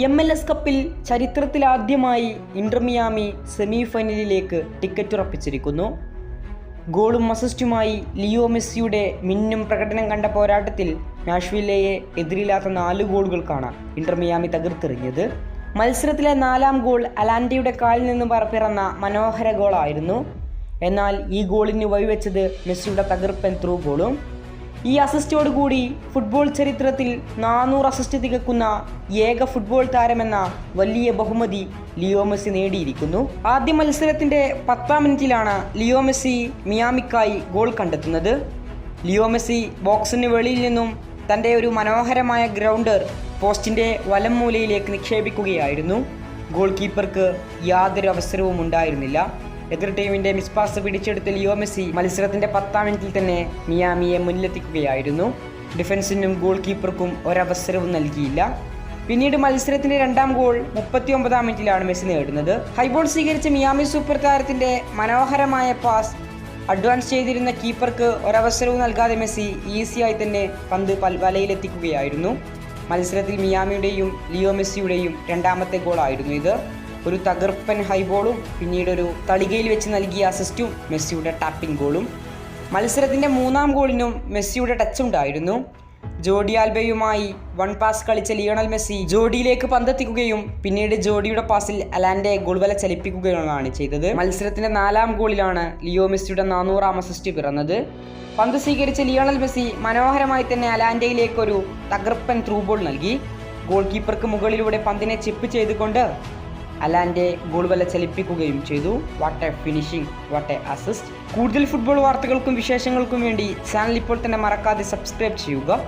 M L S കപ്പിൽ ചരിത്രത്തിലാദ്യമായി Inter Miami semi ഫൈനലിലേക്ക് ടിക്കറ്റ് ഉറപ്പിച്ചിരിക്കുന്നു ഗോളും അസിസ്റ്റുമായി ലിയോ മെസ്സിയുടെ മിന്നും പ്രകടനം കണ്ട പോരാട്ടത്തിൽ നാഷ്വില്ലയെ എതിരില്ലാത്ത നാല് ഗോളുകൾക്കാണ് ഇന്റർമിയാമി തകർത്തെറിഞ്ഞത്. മത്സരത്തിലെ നാലാം ഗോൾ അലാൻഡയുടെ കാലിൽ നിന്ന് പറപ്പിറന്ന പിറന്ന മനോഹര ഗോളായിരുന്നു. എന്നാൽ ഈ ഗോളിന് വഴിവെച്ചത് മെസ്സിയുടെ തകർപ്പൻ ത്രൂ ഗോളും ഈ അസിസ്റ്റോടുകൂടി ഫുട്ബോൾ ചരിത്രത്തിൽ നാനൂറ് അസിസ്റ്റ് തികക്കുന്ന ഏക ഫുട്ബോൾ താരമെന്ന വലിയ ബഹുമതി ലിയോ മെസ്സി നേടിയിരിക്കുന്നു. ആദ്യ മത്സരത്തിന്റെ പത്താം മിനിറ്റിലാണ് ലിയോ മെസ്സി മിയാമിക്കായി ഗോൾ കണ്ടെത്തുന്നത്. ലിയോ മെസ്സി ബോക്സിന് വെളിയിൽ നിന്നും തന്റെ ഒരു മനോഹരമായ ഗ്രൗണ്ടർ പോസ്റ്റിന്റെ വലം മൂലയിലേക്ക് നിക്ഷേപിക്കുകയായിരുന്നു. ഗോൾ കീപ്പർക്ക് യാതൊരു അവസരവും ഉണ്ടായിരുന്നില്ല. എതിർ ടീമിന്റെ മിസ്പാസ് പിടിച്ചെടുത്ത ലിയോ മെസ്സി മത്സരത്തിന്റെ പത്താം മിനിറ്റിൽ തന്നെ മിയാമിയെ മുന്നിലെത്തിക്കുകയായിരുന്നു. ഡിഫൻസിനും ഗോൾ കീപ്പർക്കും ഒരവസരവും നൽകിയില്ല. പിന്നീട് മത്സരത്തിന്റെ രണ്ടാം ഗോൾ മുപ്പത്തി ഒമ്പതാം മിനിറ്റിലാണ് മെസ്സി നേടുന്നത്. ഹൈബോൾ സ്വീകരിച്ച മിയാമി സൂപ്പർ താരത്തിന്റെ മനോഹരമായ പാസ് അഡ്വാൻസ് ചെയ്തിരുന്ന കീപ്പർക്ക് ഒരവസരവും നൽകാതെ മെസ്സി ഈസിയായി തന്നെ പന്ത് വലയിലെത്തിക്കുകയായിരുന്നു. മത്സരത്തിൽ മിയാമിയുടെയും ലിയോ മെസ്സിയുടെയും രണ്ടാമത്തെ ഗോളായിരുന്നു ഇത്. ഒരു തകർപ്പൻ ഹൈബോളും പിന്നീട് ഒരു തളികയിൽ വെച്ച് നൽകിയ അസിസ്റ്റും മെസ്സിയുടെ ടാപ്പിംഗ് ഗോളും മത്സരത്തിന്റെ മൂന്നാം ഗോളിനും മെസ്സിയുടെ ടച്ച് ഉണ്ടായിരുന്നു. ജോഡി ആൽബയുമായി വൺ പാസ് കളിച്ച ലിയോണൽ മെസ്സി ജോഡിയിലേക്ക് പന്തെത്തിക്കുകയും പിന്നീട് ജോഡിയുടെ പാസിൽ അലാൻഡെ ഗോൾവല ചലിപ്പിക്കുകയുമാണ് ചെയ്തത്. മത്സരത്തിന്റെ നാലാം ഗോളിലാണ് ലിയോ മെസ്സിയുടെ നാനൂറാം അസിസ്റ്റ് പിറന്നത്. പന്ത് സ്വീകരിച്ച ലിയോണൽ മെസ്സി മനോഹരമായി തന്നെ അലാൻഡയിലേക്ക് ഒരു തകർപ്പൻ ത്രൂബോൾ നൽകി. ഗോൾ കീപ്പർക്ക് മുകളിലൂടെ പന്തിനെ ചിപ്പ് ചെയ്തുകൊണ്ട് അലാൻഡെ ഗോൾ വല ചലിപ്പിക്കുകയും ചെയ്തു. What a finishing what a assist കൂടുതൽ ഫുട്ബോൾ വാർത്തകൾക്കും വിശേഷങ്ങൾക്കും വേണ്ടി ചാനൽ ഇപ്പോൾ തന്നെ മറക്കാതെ സബ്സ്ക്രൈബ് ചെയ്യുക.